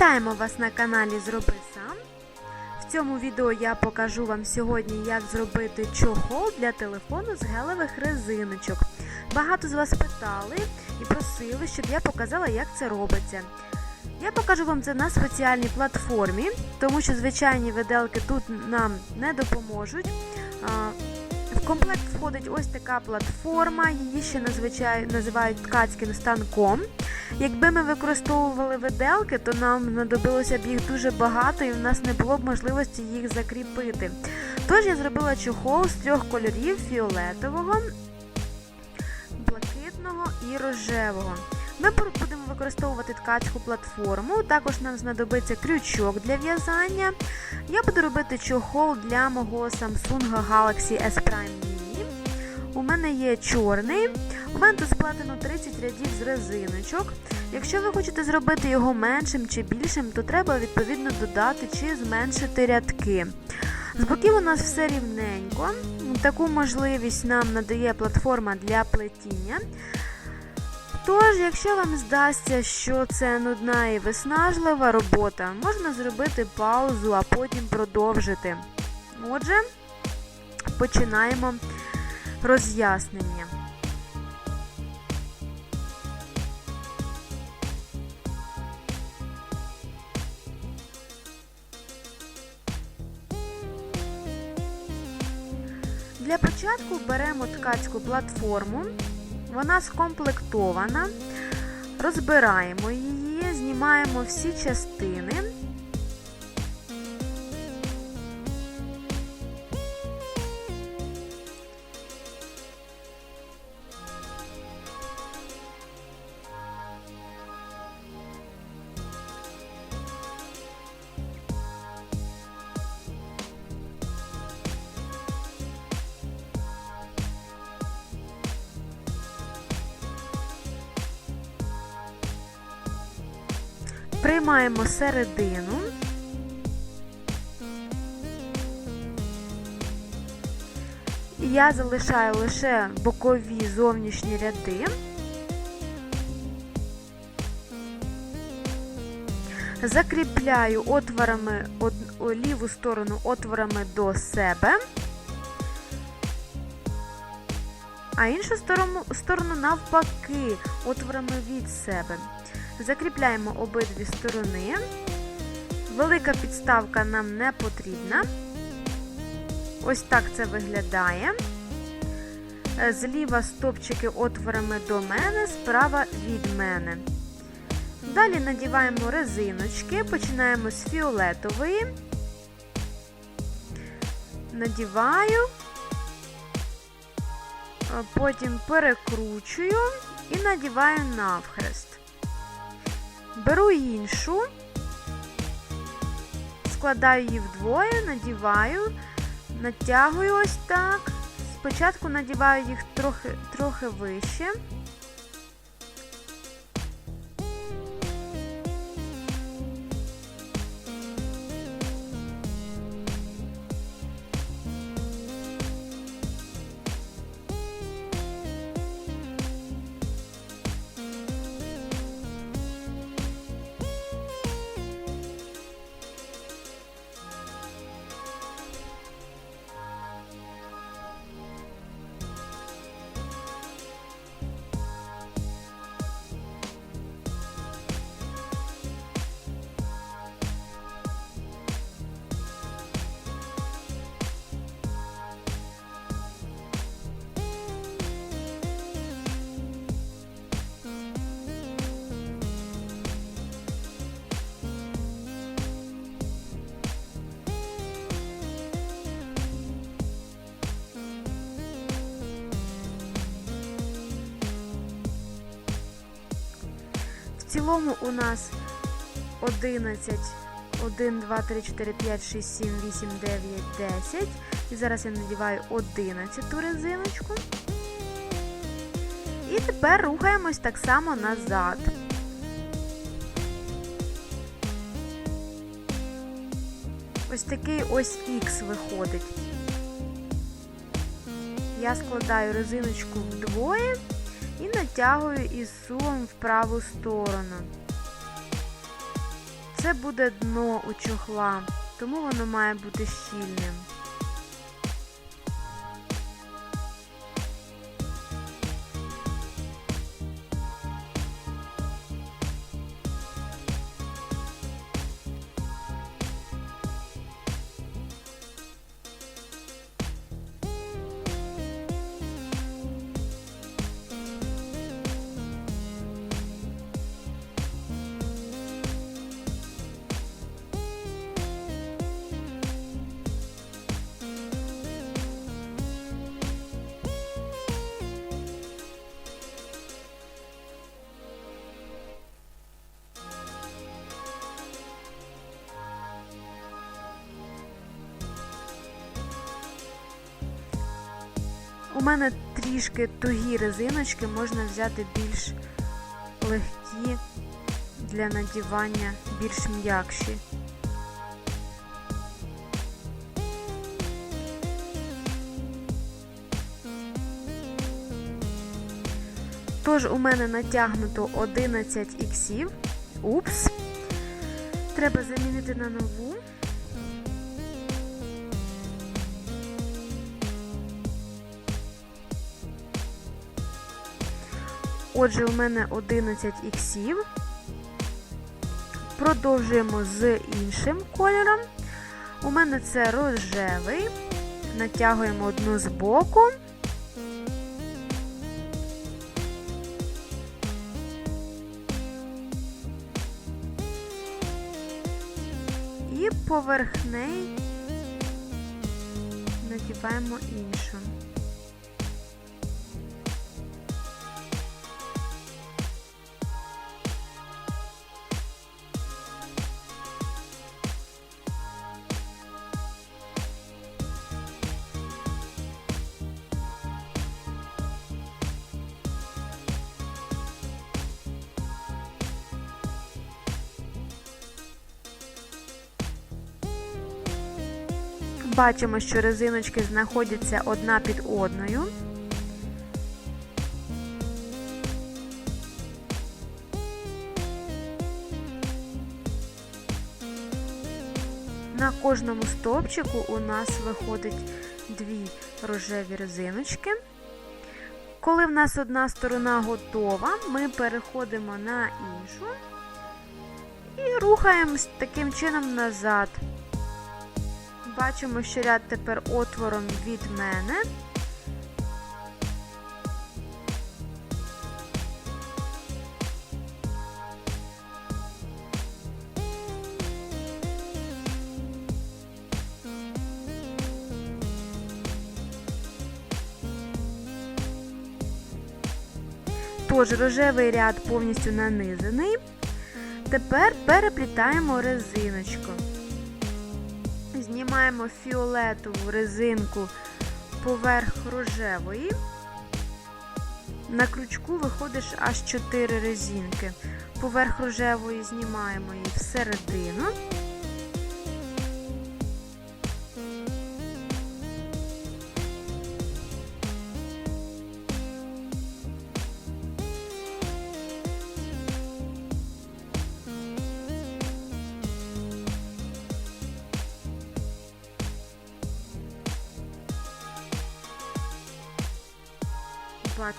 Вітаємо вас на каналі Зроби сам. В цьому відео я покажу вам сьогодні, як зробити чохол для телефону з гелевих резиночок. Багато з вас питали і просили, щоб я показала, як це робиться. Я покажу вам це на спеціальній платформі, тому що звичайні виделки тут нам не допоможуть. Комплект входить ось така платформа, її ще називають ткацьким станком. Якби ми використовували виделки, то нам знадобилося б їх дуже багато і в нас не було б можливості їх закріпити. Тож я зробила чохол з трьох кольорів: фіолетового, блакитного і рожевого. Ми використовувати ткацьку платформу, також нам знадобиться крючок для в'язання. Я буду робити чохол для мого Samsung Galaxy S Prime Mini. У мене є чорний. У мене тут сплетено 30 рядів з резиночок. Якщо ви хочете зробити його меншим чи більшим, то треба відповідно додати чи зменшити рядки. З боків у нас все рівненько. Таку можливість нам надає платформа для плетіння. Тож, якщо вам здасться, що це нудна і виснажлива робота, можна зробити паузу, а потім продовжити. Отже, починаємо роз'яснення. Для початку беремо ткацьку платформу, вона скомплектована, розбираємо її, знімаємо всі частини. Приймаємо середину. Я залишаю лише бокові зовнішні ряди. Закріпляю отворами ліву сторону отворами до себе, а іншу сторону, сторону навпаки, отворами від себе. Закріпляємо обидві сторони. Велика підставка нам не потрібна. Ось так це виглядає. Зліва стопчики отворами до мене, справа від мене. Далі надіваємо резиночки, починаємо з фіолетової, надіваю, потім перекручую і надіваю навхрест. Беру іншу, складаю її вдвоє, надіваю, натягую ось так. Спочатку надіваю їх трохи, трохи вище. Цілому у нас 11, 1, 2, 3, 4, 5, 6, 7, 8, 9, 10. І зараз я надіваю 11 резиночку. І тепер рухаємось так само назад. Ось такий ось Х виходить. Я складаю резиночку вдвоє і натягую із сулом в праву сторону. Це буде дно у чохла, тому воно має бути щільним. У мене трішки тугі резиночки, можна взяти більш легкі для надівання, більш м'якші. Тож у мене натягнуто 11 іксів. Упс. Треба замінити на нову. Отже, у мене 11 іксів. Продовжуємо з іншим кольором. У мене це рожевий. Натягуємо одну з боку. І поверх неї надіваємо іншу. Бачимо, що резиночки знаходяться одна під одною. На кожному стовпчику у нас виходить дві рожеві резиночки. Коли в нас одна сторона готова, ми переходимо на іншу і рухаємось таким чином назад. Бачимо, що ряд тепер отвором від мене. Тож рожевий ряд повністю нанизаний. Тепер переплітаємо резиночку. Знімаємо фіолетову резинку поверх рожевої. На крючку виходиш аж 4 резинки. Поверх рожевої знімаємо її всередину.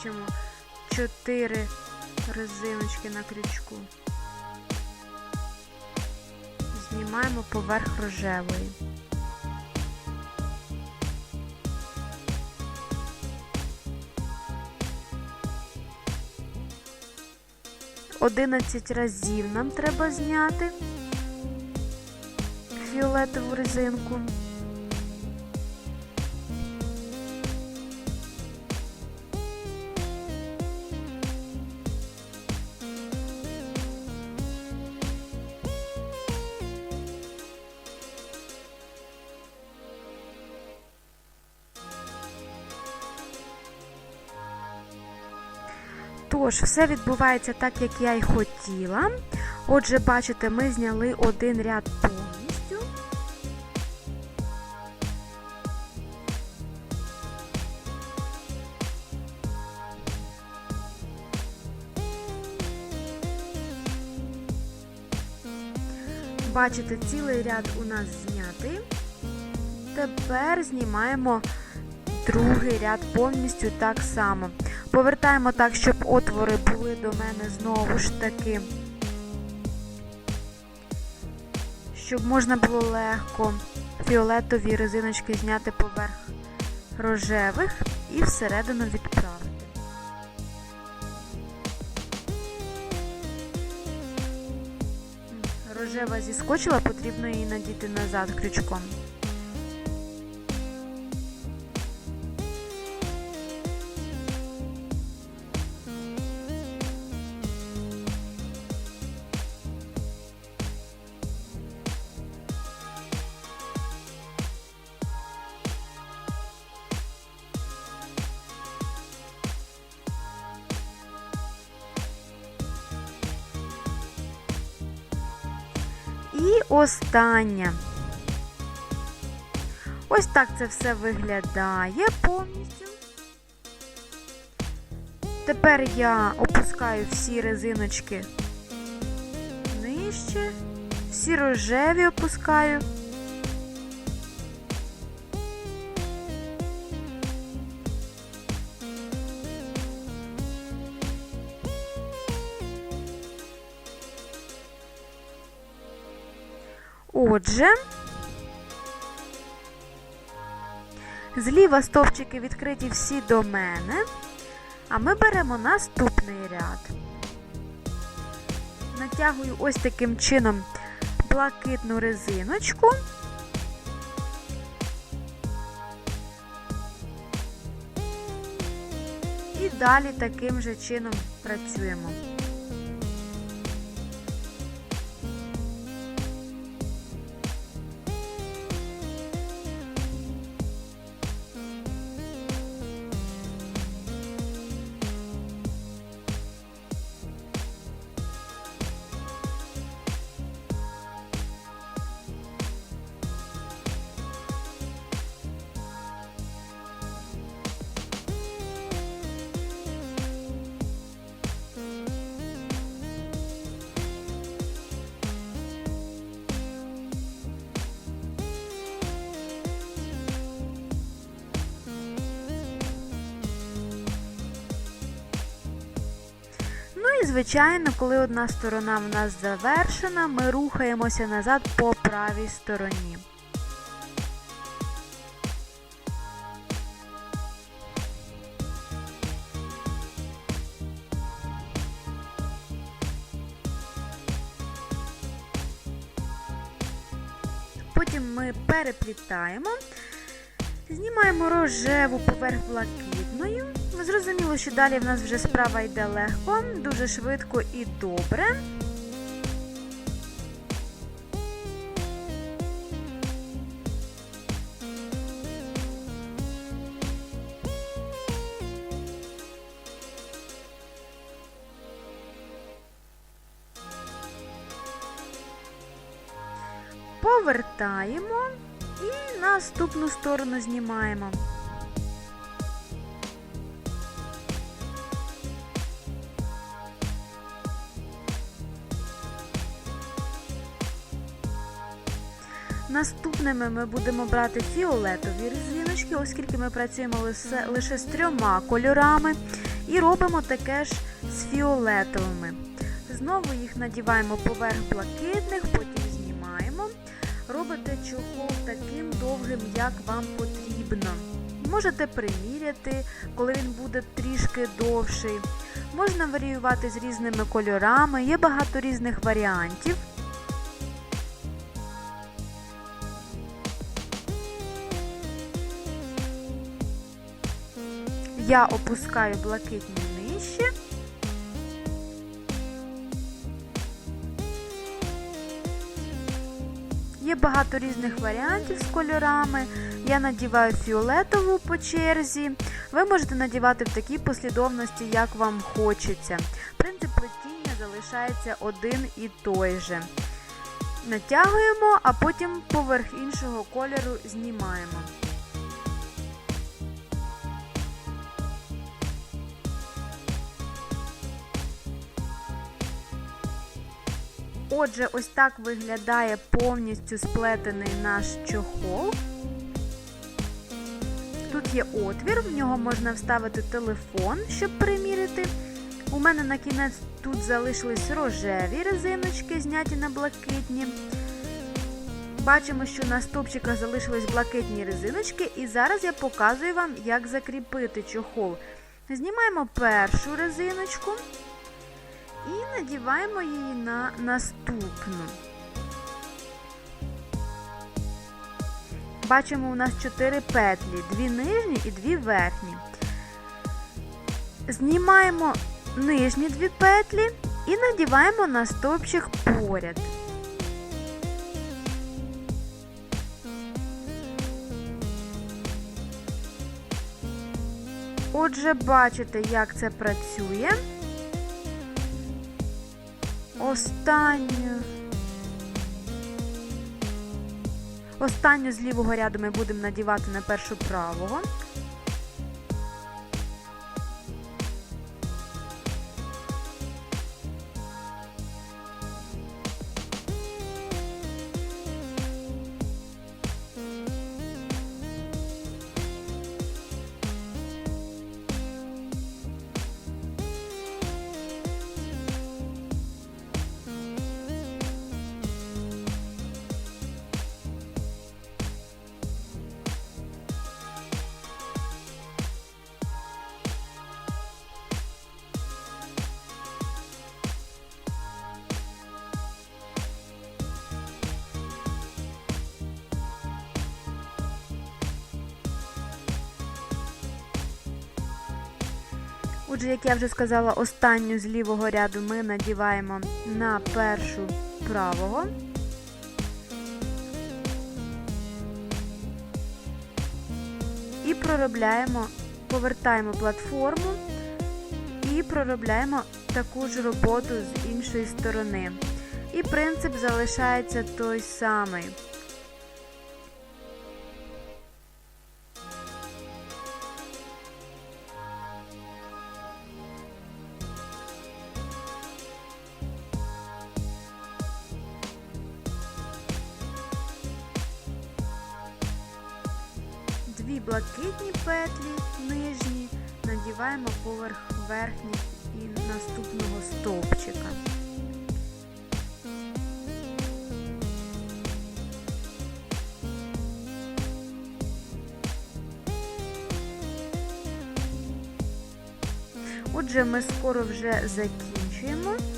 Бачимо 4 резиночки на крючку. Знімаємо поверх рожевої. Одинадцять разів нам треба зняти фіолетову резинку. Тож, все відбувається так, як я й хотіла. Отже, бачите, ми зняли один ряд повністю. Бачите, цілий ряд у нас знятий. Тепер знімаємо другий ряд повністю так само. Повертаємо так, щоб отвори були до мене знову ж таки, щоб можна було легко фіолетові резиночки зняти поверх рожевих і всередину відправити. Рожева зіскочила, потрібно її надіти назад крючком. І остання. Ось так це все виглядає повністю. Тепер я опускаю всі резиночки нижче, всі рожеві опускаю. Отже, зліва стовпчики відкриті всі до мене, а ми беремо наступний ряд. Натягую ось таким чином блакитну резиночку. І далі таким же чином працюємо. Звичайно, коли одна сторона в нас завершена, ми рухаємося назад по правій стороні. Потім ми переплітаємо, знімаємо рожеву поверх блакитною. Зрозуміло, що далі в нас вже справа йде легко, дуже швидко і добре. Повертаємо і наступну сторону знімаємо. Наступними ми будемо брати фіолетові резиночки, оскільки ми працюємо лише з трьома кольорами, і робимо таке ж з фіолетовими. Знову їх надіваємо поверх блакитних, потім знімаємо. Робите чохол таким довгим, як вам потрібно. Можете приміряти, коли він буде трішки довший. Можна варіювати з різними кольорами, є багато різних варіантів. Я опускаю блакитні нижче. Є багато різних варіантів з кольорами. Я надіваю фіолетову по черзі. Ви можете надівати в такій послідовності, як вам хочеться. Принцип плетіння залишається один і той же. Натягуємо, а потім поверх іншого кольору знімаємо. Отже, ось так виглядає повністю сплетений наш чохол. Тут є отвір, в нього можна вставити телефон, щоб приміряти. У мене на кінець тут залишились рожеві резиночки, зняті на блакитні. Бачимо, що на стопчиках залишились блакитні резиночки, і зараз я показую вам, як закріпити чохол. Знімаємо першу резиночку і надіваємо її на наступну. Бачимо, у нас 4 петлі, дві нижні і дві верхні. Знімаємо нижні дві петлі і надіваємо на стовпчик поряд. Отже, бачите, як це працює. Останню. Останню з лівого ряду ми будемо надівати на першу правого. Отже, як я вже сказала, останню з лівого ряду ми надіваємо на першу правого. І проробляємо, повертаємо платформу і проробляємо таку ж роботу з іншої сторони. І принцип залишається той самий. Блакитні петлі нижні надіваємо поверх верхніх і наступного стовпчика. Отже, ми скоро вже закінчуємо.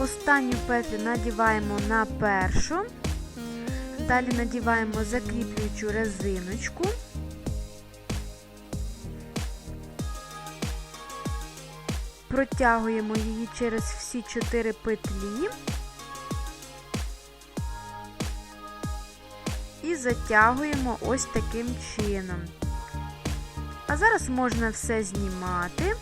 Останню петлю надіваємо на першу, далі надіваємо закріплюючу резиночку. Протягуємо її через всі чотири петлі і затягуємо ось таким чином. А зараз можна все знімати.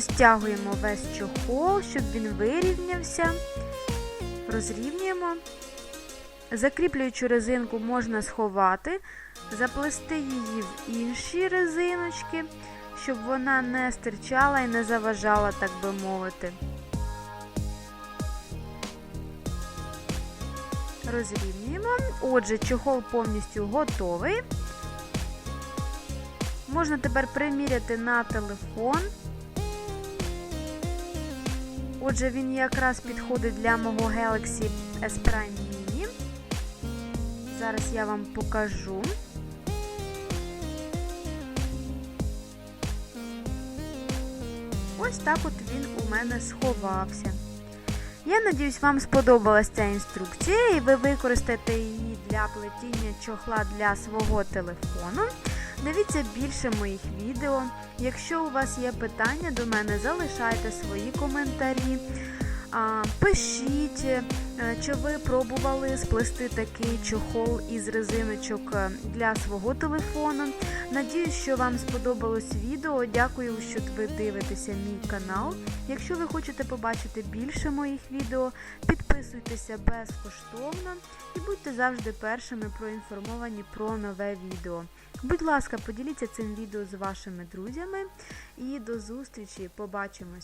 Розтягуємо весь чохол, щоб він вирівнявся. Розрівнюємо. Закріплюючу резинку можна сховати, заплести її в інші резиночки, щоб вона не стирчала і не заважала, так би мовити. Розрівнюємо. Отже, чохол повністю готовий. Можна тепер приміряти на телефон. Отже, він якраз підходить для мого Galaxy S Prime Mini. Зараз я вам покажу. Ось так от він у мене сховався. Я надіюсь, вам сподобалася ця інструкція і ви використаєте її для плетіння чохла для свого телефону. Дивіться більше моїх відео. Якщо у вас є питання до мене, залишайте свої коментарі. Пишіть, е, чи ви пробували сплести такий чохол із резиночок е, для свого телефону. Надіюсь, що вам сподобалось відео. Дякую, що ви дивитеся мій канал. Якщо ви хочете побачити більше моїх відео, підписуйтеся безкоштовно і будьте завжди першими проінформовані про нове відео. Будь ласка, поділіться цим відео з вашими друзями і до зустрічі! Побачимось!